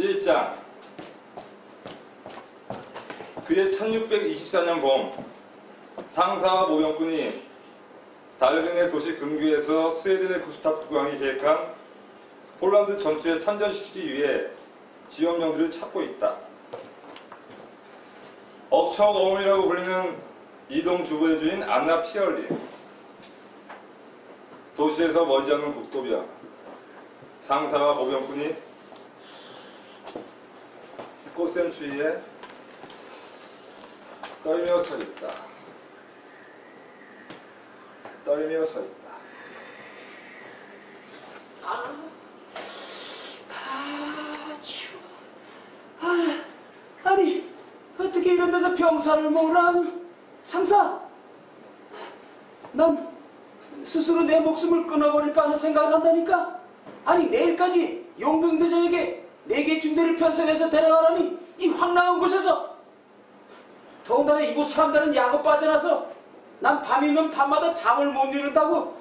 1장 그해 1624년 봄 상사와 모병군이 달근의 도시 근교에서 스웨덴의 구스타프 국왕이 계획한 폴란드 전투에 참전시키기 위해 지원병들을 찾고 있다. 억척 어머니라고 불리는 이동 주부의 주인 안나 피얼리. 도시에서 멀지 않은 국도비야. 상사와 모병군이 꽃샘 추위에 떨며 서 있다. 떨며 서 있다. 아, 추워. 아, 아니, 어떻게 이런 데서 병사를 모으란? 상사! 난 스스로 내 목숨을 끊어버릴까 하는 생각을 한다니까? 아니, 내일까지 용병대장 중대를 편성해서 데려가라니 이 황량한 곳에서. 더군다나 이곳 사람들은 야구 빠져나서 난 밤이면 밤마다 잠을 못 이룬다고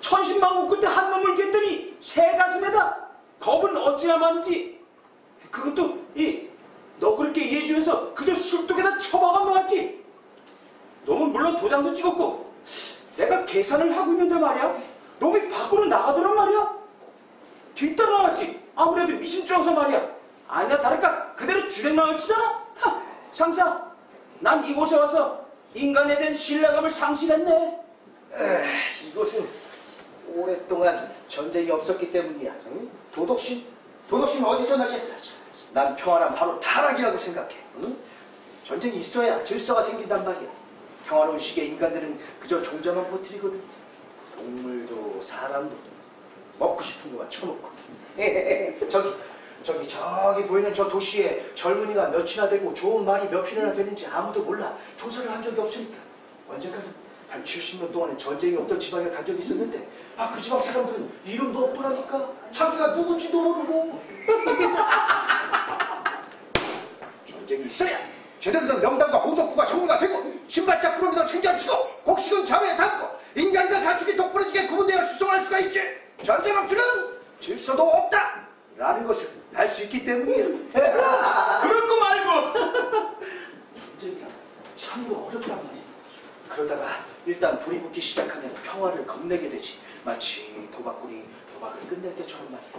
천신만고 끝에 한 놈을 겠더니 새 가슴에다 겁은 어찌나 많은지. 그것도 이 너 그렇게 이해해주면서 그저 술독에다 처박아 놓았지. 놈은 물론 도장도 찍었고 내가 계산을 하고 있는데 말이야. 놈이 밖으로 나가더란 말이야. 뒤따라왔지 아무래도 미심쩍어서 말이야 아니나 다를까 그대로 주랭랑을 치잖아 하, 상사 난 이곳에 와서 인간에 대한 신뢰감을 상실했네 에이, 이것은 오랫동안 전쟁이 없었기 때문이야. 응? 도덕심? 도덕심 어디서 나셨어? 난 평화란 바로 타락이라고 생각해. 응? 전쟁이 있어야 질서가 생긴단 말이야. 평화로운 시기에 인간들은 그저 종자만 버티거든. 동물도 사람도 먹고 싶은 것만 쳐먹고. 저기 저기 저기 보이는 저 도시에 젊은이가 몇이나 되고 좋은 말이 몇 필이나 되는지 아무도 몰라. 조사를 한 적이 없으니까. 언젠가는 한 70년 동안에 전쟁이 없던 지방에 간 적이 있었는데 아 그 지방 사람들은 이름도 없더라니까. 자기가 누군지도 모르고. 전쟁이 있어야 제대로 된 명당과 호족부가 정리가 되고 신발짝 부름이도 챙겨지고 곡식은 잠에 담고 인간과 가축이 똑부러지게 구분되어 수송할 수가 있지. 전쟁 없이는 질서도 없다 라는 것을 알 수 있기 때문이야 그럴 거 말고 전쟁이란 참도 어렵단 말이야. 그러다가 일단 불이 붙기 시작하면 평화를 겁내게 되지. 마치 도박꾼이 도박을 끝낼 때처럼 말이야.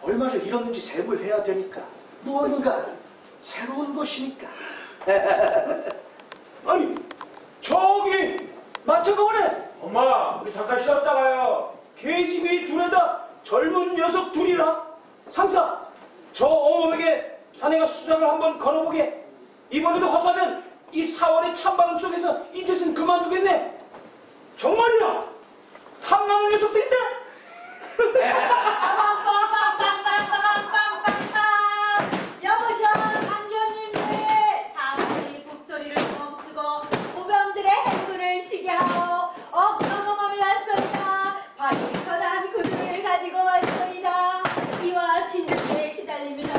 얼마를 잃었는지 세부를 해야 되니까. 무언가 새로운 것이니까. 아니 저기 맞춰보네 엄마, 우리 잠깐 쉬었다 가요. 계집이 둘에다 젊은 녀석 둘이라. 상사 저 어머에게 자네가 수장을 한번 걸어보게. 이번에도 허사면 이 4월의 찬바람 속에서 이 짓은 그만두겠네. 정말이야? 탐나는 녀석들인데 여보셔 장교님들 잠시 북소리를 멈추고 보병들의 행군을 쉬게 하고 억정어멈이 왔소이다 바리커란 구두를 가지고 왔소이다 이와 진드기에 시달리면서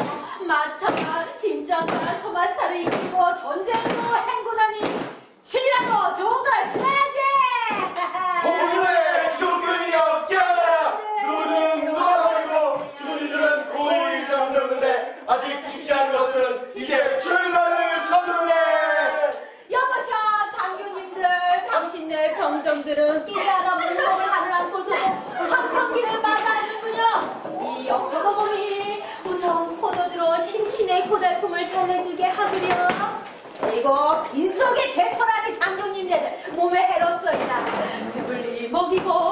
짐짝과 소마차를 이기고 전쟁으로 행 고달픔을 달래주게 하구려 그리고 빈속의 대포라니 장교님들 몸에 해롭소이다. 배불리 먹이고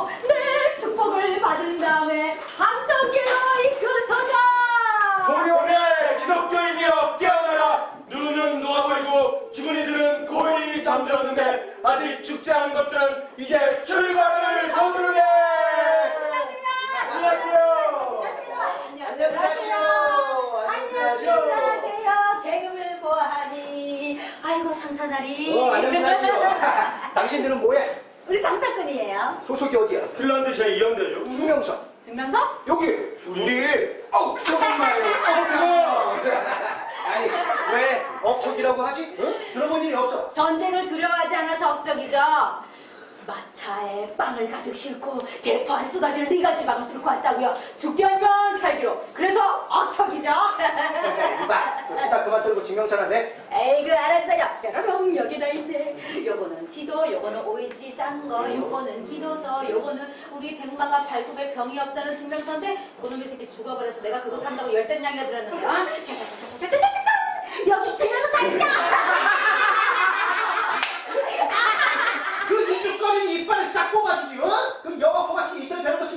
아이고 상사나리. 어, 안녕하세요. 당신들은 뭐해? 우리 상사꾼이에요. 소속이 어디야? 핀란드 제2연대죠. 중명선. 증명서? 여기 우리 억척엄마예요. 억척. 아니 왜 억척이라고 하지? 어? 들어본 일이 없어. 전쟁을 두려워하지 않아서 억적이죠. 마차에 빵을 가득 싣고 대포 안 쏟아질 네가 지방을 뚫고 왔다고요. 죽기 하면 살기로. 그래서 어척이죠. 이봐. 그 수다 그만 들고 증명서라네. 에이그 알았어요. 뾰로롱 여기다 있네. 요거는 지도, 요거는 오이지 싼 거, 요거는 기도서, 요거는 우리 백마가 발굽에 병이 없다는 증명서인데 그놈의 새끼 죽어버려서 내가 그거 산다고 열댓냥이나 들었는데. 어? 샤샤샤샤샤샤샤 여기 들려서 다시다.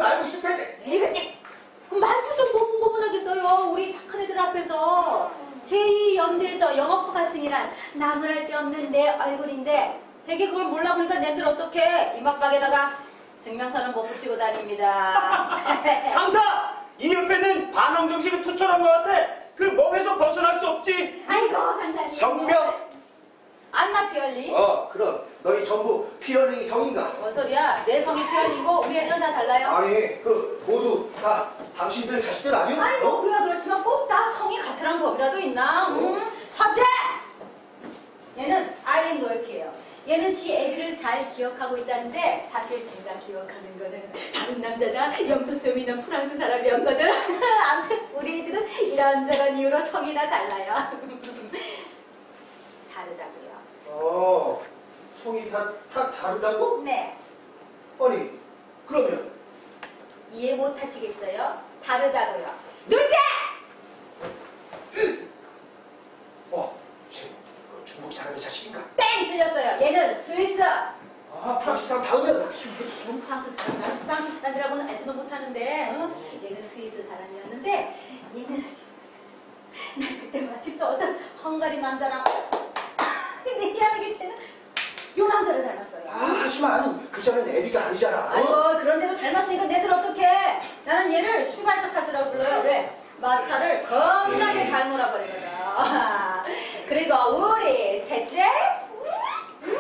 알고 있을 텐데. 에이그 그럼 말투 좀 고분고분하겠어요. 우리 착한 애들 앞에서 제2연대에서 영어과 가증이란 나무랄 데 없는 내 얼굴인데 되게 그걸 몰라 보니까 내들 어떡해 이막박에다가 증명서는 못 붙이고 다닙니다. 상사! 이 옆에는 반항 정신이 투철한 것 같아. 그 몸에서 벗어날 수 없지. 아이고 상사님. 성명! 안나 피얼리? 어, 그럼 너희 전부 피어링 성인가? 뭔 소리야? 내 성이 피얼리고 우리 애들은 다 달라요. 아니, 그 모두 다 당신들 자식들 아니오? 아이 뭐 어? 그야 그렇지만 꼭 다 성이 같으란 법이라도 있나? 응? 첫째! 얘는 아일린 노예피예요. 얘는 지 애비를 잘 기억하고 있다는데 사실 제가 기억하는 거는 다른 남자가 염소수염 있는 프랑스 사람이었거든. 아무튼 우리 애들은 이런저런 이유로 성이 다 달라요. 다르다고요. 어, 성이 다, 다 다르다고? 네. 아니, 그러면 이해 못 하시겠어요? 다르다고요. 둘째! 어, 쟤 그 중국 사람의 자식인가? 땡! 틀렸어요. 얘는 스위스. 아, 프랑스 사람 다음이야. 무슨 프랑스 사람, 난 프랑스 사람이라고는 알지도 못하는데, 어? 얘는 스위스 사람이었는데, 얘는 나 그때 마침 또 어떤 헝가리 남자랑 얘기하는 게 쟤는 요 남자를 닮았어요. 아, 하지만 그 자는 애비가 아니잖아. 어? 아이고 그런데도 닮았으니까 내들 어떡해? 나는 얘를 슈발차카스라고 불러요. 왜? 마차를 겁나게 잘 몰아버리거든. 그리고 우리 셋째 음,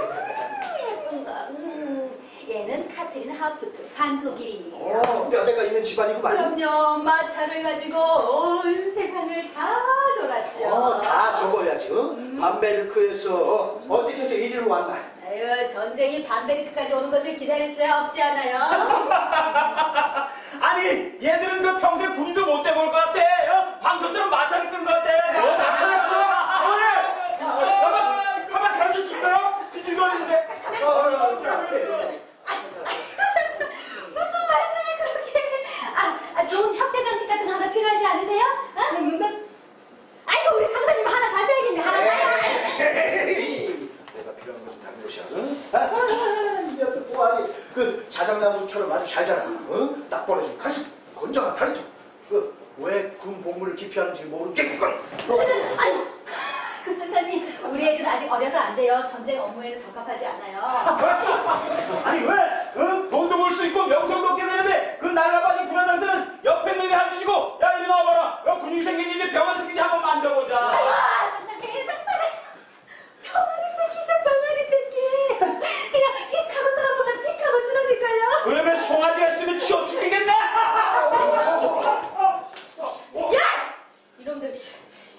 예쁜 거. 음, 얘는 카트린 하프트 반토기린이에요. 어, 뼈대가 있는 집안이구만. 그럼요 마차를 가지고 온 세상을 다 돌았죠. 어, 다 적어야지. 어? 밤베르크에서 어, 어떻게 해서 이리로 왔나? 아유 전쟁이 반베리크까지 오는 것을 기다릴 수 없지 않아요? 아니, 얘들은 그 평생 군인도 못 돼볼 것 같아. 어? 황소처럼 마차를 끄는 것 같아. 어, 마차를 끄는 가만, 가만 잘 주실까요? 이거 있는데. 어, 어, 어, 자, 무슨 말씀을 그렇게 해? 아, 아, 좋은 협대 장식 같은 거 하나 필요하지 않으세요? 어? 아이고 우리 상사님 하나 사셔야겠네 하나 사요 내가 필요한 것은 다른 것이야. 응? 아, 이 녀석 보아리 그 자작나무처럼 아주 잘 자라. 응? 딱 벌어진 가슴, 건장한 다리통. 그왜 군 복무를 기피하는지 모르겠군. 아유 그 상사님 우리 애들 아직 어려서 안 돼요 전쟁 업무에는 적합하지 않아요 아니, 왜? 어? 돈도 벌 수 있고 명성도 얻게 되는데 그 날라빠진 군화 장사는 옆에 있는 애한 주시고 야, 이리 나와봐라. 야, 근육이 생긴 이제 병원 생긴 한번 만져보자. 아 상사님 병아리 새끼죠 병아리 새끼 그냥 픽하고 들어보면 픽하고 쓰러질걸요 그러면 송아지가 있으면 치워 죽이겠네. 야! 이놈들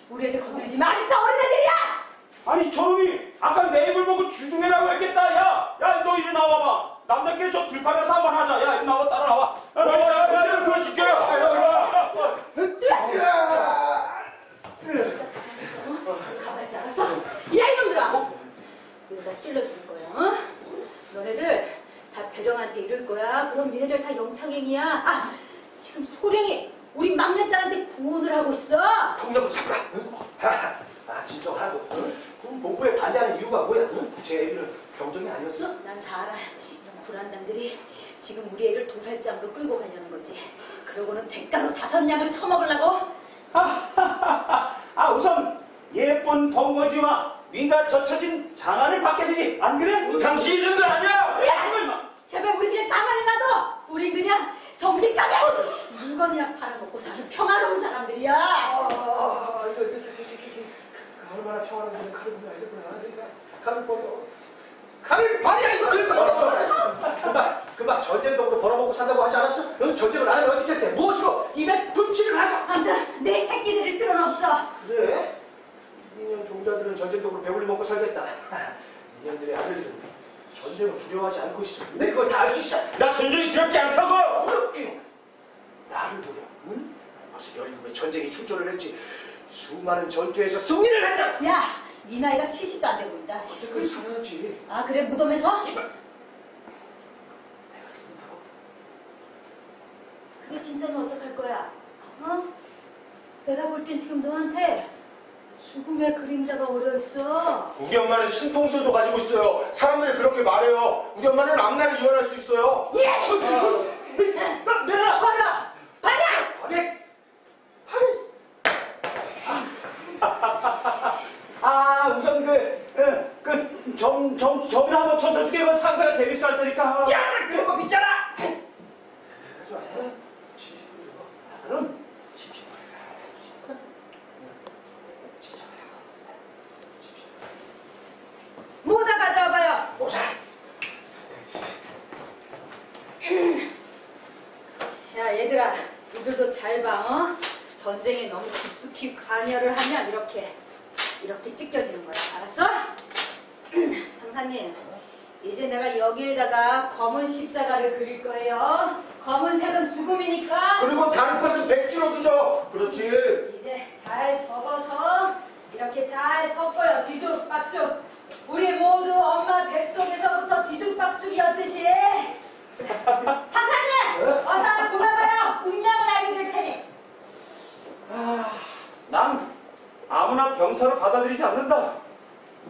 우리 애들 건드리지 마 아직도 어린애들이야 아니 저놈이 아까 내 입을 보고 주둥이라고 했겠다 야! 야 너 이리 나와봐 저 들판에서 한번 하자 야 이리 나와 따라 나와 야, 야, 야, 야, 야, 보여줄게 야, 야, 야, 가만히 있어 알았어? 야 이놈들아 이러다 찔러줄 거야 어? 너네들 다 대령한테 이럴 거야 그럼 니네들 다 영창행이야 아 지금 소령이 우리 막내딸한테 구원을 하고 있어. 응? 하하, 아 진정하고. 응? 군 복무에 반대하는 이유가 뭐야? 응? 제 애비는 병정이 아니었어? 난 다 알아 불안당들이 지금 우리 애를 도살장으로 끌고 가려는 거지 그러고는 대가로 다섯 냥을 처먹으려고 아 우선 예쁜 벙어지와 위가 젖혀진 장안을 받게 되지 안 그래? 당신이 주는 거 아니야 야! 제발 우리 그냥 가만히 놔둬 우리 그냥 정직하게 물건이나 팔아먹고 사는 평화로운 사람들이야 아, 이거, 이거, 이거, 이거, 이거, 이거, 얼마나 평화로운 칼을 이거구나. 그러니까 칼을 버 려. 칼을 버려, 이거! 금방, 금방 전쟁독으로 벌어먹고 산다고 하지 않았어? 응? 전쟁을 안 하면 어떻게 돼? 무엇으로 입에 분칠을 하자! 아무튼 내 새끼 들일 필요는 없어 그래? 이년 종자들은 전쟁독으로 배불리 먹고 살겠다. 이년들의 아들들은 전쟁을 두려워하지 않고 있어. 근데 그걸 다 알 수 있어. 나 전쟁이 두렵지 않다고 나를 보려. 응? 벌써 17에 전쟁에 출전을 했지. 수많은 전투에서 승리를 했다. 야, 네 나이가 70도 안 돼 보인다. 그때까지 살아야지. 아 그래 무덤에서? 내가 죽는다고? 그게 진짜면 어떡할 거야? 어? 내가 볼 땐 지금 너한테 죽음의 그림자가 오려 있어. 우리 엄마는 신통술도 가지고 있어요. 사람들이 그렇게 말해요. 우리 엄마는 앞날을 이혼할 수 있어요. 예! 내라! 걸어! 받아! 아니, 아, 우선 그, 그, 그, 점, 점, 점이나 한번 쳐줘주게 하면 상사가 재밌어 할 테니까. 야, 나 그런 거 믿잖아. 그럼, 모자 가져와봐요. 모자. 야 얘들아, 이들도 잘 봐, 어? 전쟁에 너무 깊숙이 관여를 하면 이렇게 이렇게 찢겨지는 거야, 알았어? 상사님, 이제 내가 여기에다가 검은 십자가를 그릴 거예요. 검은색은 죽음이니까 다른 것은 백지로 두죠. 그렇지. 이제 잘 접어서 이렇게 잘 섞어요. 뒤죽박죽. 우리 모두 엄마 뱃속에서부터 뒤죽박죽이었듯이. 상사님! 어서 골라봐요. 운명을 알게 될 테니. 아, 난 아무나 병사로 받아들이지 않는다.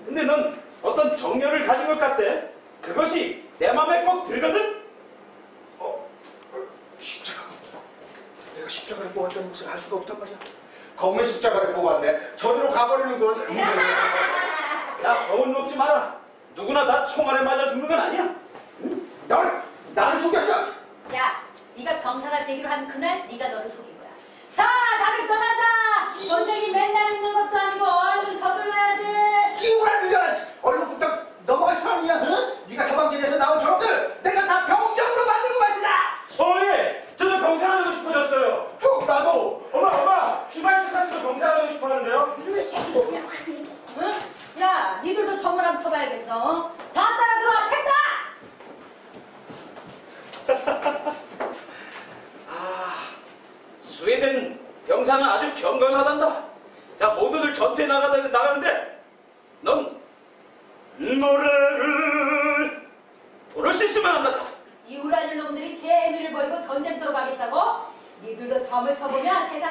근데 넌 어떤 정열을 가진 것 같대. 그것이 내 맘에 꼭 들거든? 어, 어, 십자가. 내가 십자가를 뽑았다는 것을 알 수가 없단 말이야. 검은 십자가를 뽑았네. 저리로 가버리는 건. 야, 겁은 먹지 마라. 누구나 다 총알에 맞아 죽는 건 아니야. 널, 나를 속였어. 야, 네가 병사가 되기로 한 그날 네가 너를 속인 거야. 자, 다들 떠나자. 전쟁이 맨날 있는 것도 아니고 얼른 서둘러야지. 이우라는 년 얼른 부탁 넘어갈 사람이야. 응? 네가 사방진에서 나온 저놈들 내가 다 병장으로 만들고 말이다. 어, 예. 저도 병사 하고 싶어졌어요. 형, 나도. 엄마, 엄마. 휘발유 사수도 병사 하고 싶어 하는데요. 이놈의 새끼. 응? 야, 니들도 점을 한번 쳐봐야겠어. 어? 다 따라 들어와, 셋 다! 스웨덴 병사는 아주 경건하단다. 자, 모두들 전투에 나가다, 나가는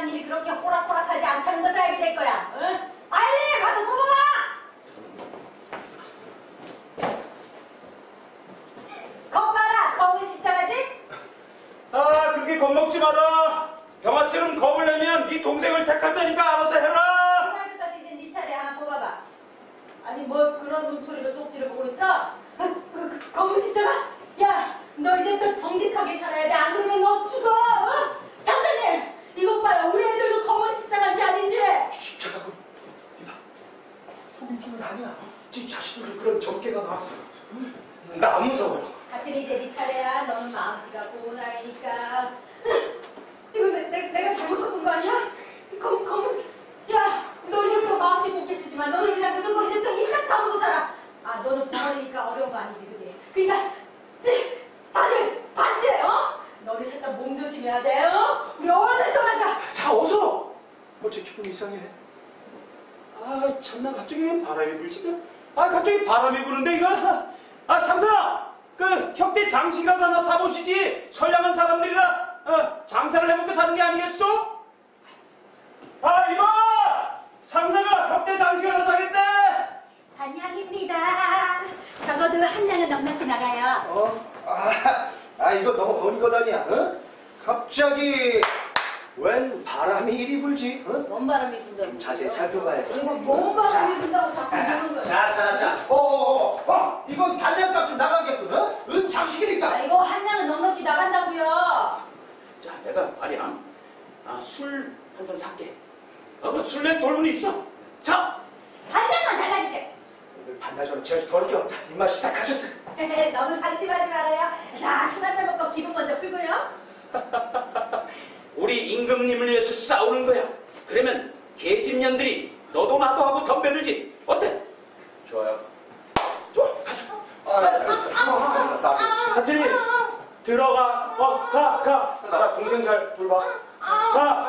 세상 일이 그렇게 호락호락하지 않다는 것을 알게 될 거야. 응? 빨리 가서 뽑아봐! 겁 봐라, 검은 십자가지? 아, 그렇게 겁먹지 마라. 병아처럼 겁을 내면 네 동생을 택할 테니까 알아서 해라. 그날까지 이제 네 차례 하나 뽑아봐. 아니 뭐 그런 눈초리로 쪽지를 보고 있어? 아, 그, 그, 검은 십자가? 야, 너 이제부터 정직하게 살아야 돼. 안 그러면 너 죽어. 어? 이것 봐요. 우리 애들도 검은 십자가인지 아닌지. 십자가군. 이봐, 속임수는 아니야. 네 자식들 그런 점괘가 나왔어. 나안 무서워요. 하여튼 이제 네 차례야. 너는 마음씨가 고운 아이니까. 이거 내, 내, 내가 잘못 섞은 거 아니야? 검, 검은. 야, 너 이제부터 마음씨 곱게 쓰지만 너는 그냥 무슨 거 이제부터 힘딱 다물고 살아. 아, 너는 벙어리니까 어려운 거 아니지, 그지? 그니까, 다들 어? 너네 셋다 몸 조심해야 돼, 어? 자, 어서. 어째 기분이 이상해. 아, 참나 갑자기 왜 바람이 불지? 아, 갑자기 바람이 부는데 이거? 아, 상사, 그 협대 장식이라도 하나 사보시지. 선량한 사람들이라 어, 장사를 해먹고 사는 게 아니겠소? 아, 이거 상사가 협대 장식 하나 사겠대. 한양입니다. 적어도 한 양은 넉넉히 나가요. 어? 아, 아 이거 너무 허니것 아니야. 어? 갑자기 웬 바람이 이리 불지? 어? 뭔 바람이 분다고? 자세히 살펴봐야 돼. 이거 뭔 바람이 분다고 자꾸 그러는 거야? 자, 자, 자. 어, 어, 어, 어. 이건 반량값이 나가겠군. 어? 은 아, 장식이니까. 이거 한 양은 넉넉히 나간다고요. 자, 내가 말이야. 아, 술 한 잔 살게. 어, 그 술래 돌문이 있어. 자, 한 양만 달라니까. 오늘 반나절은 재수 더럽게 없다. 입맛 시작하셨어. 너무 상심하지 말아요. 자, 술 한 잔 먹고 기분 먼저 풀고요. 우리 임금님을 위해서 싸우는 거야. 그러면 계집년들이 너도 나도 하고 덤벼들지. 어때? 좋아요. 좋아, 가자. 아, 아, 아, 아, 한준이 들어가. 어, 가, 가. 자, 동생 잘 돌봐. 가.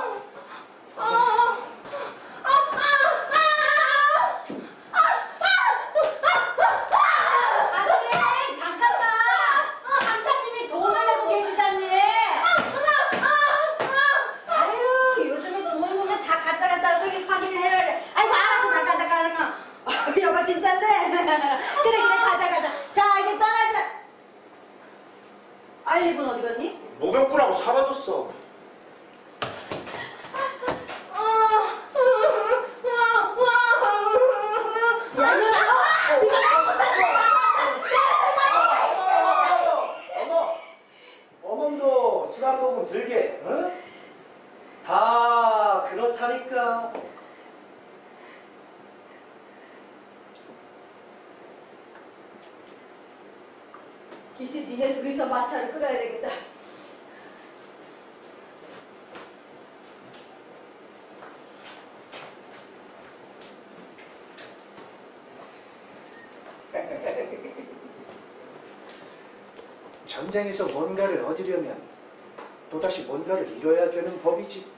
아일린 어디 갔니? 모병꾼하고 사라졌어. 어머, 어머도 술 한 모금 들게, 어? 다 그렇다니까. 기시 니네 둘이서 마차를 끌어야 되겠다. 전쟁에서 뭔가를 얻으려면 또다시 뭔가를 잃어야 되는 법이지.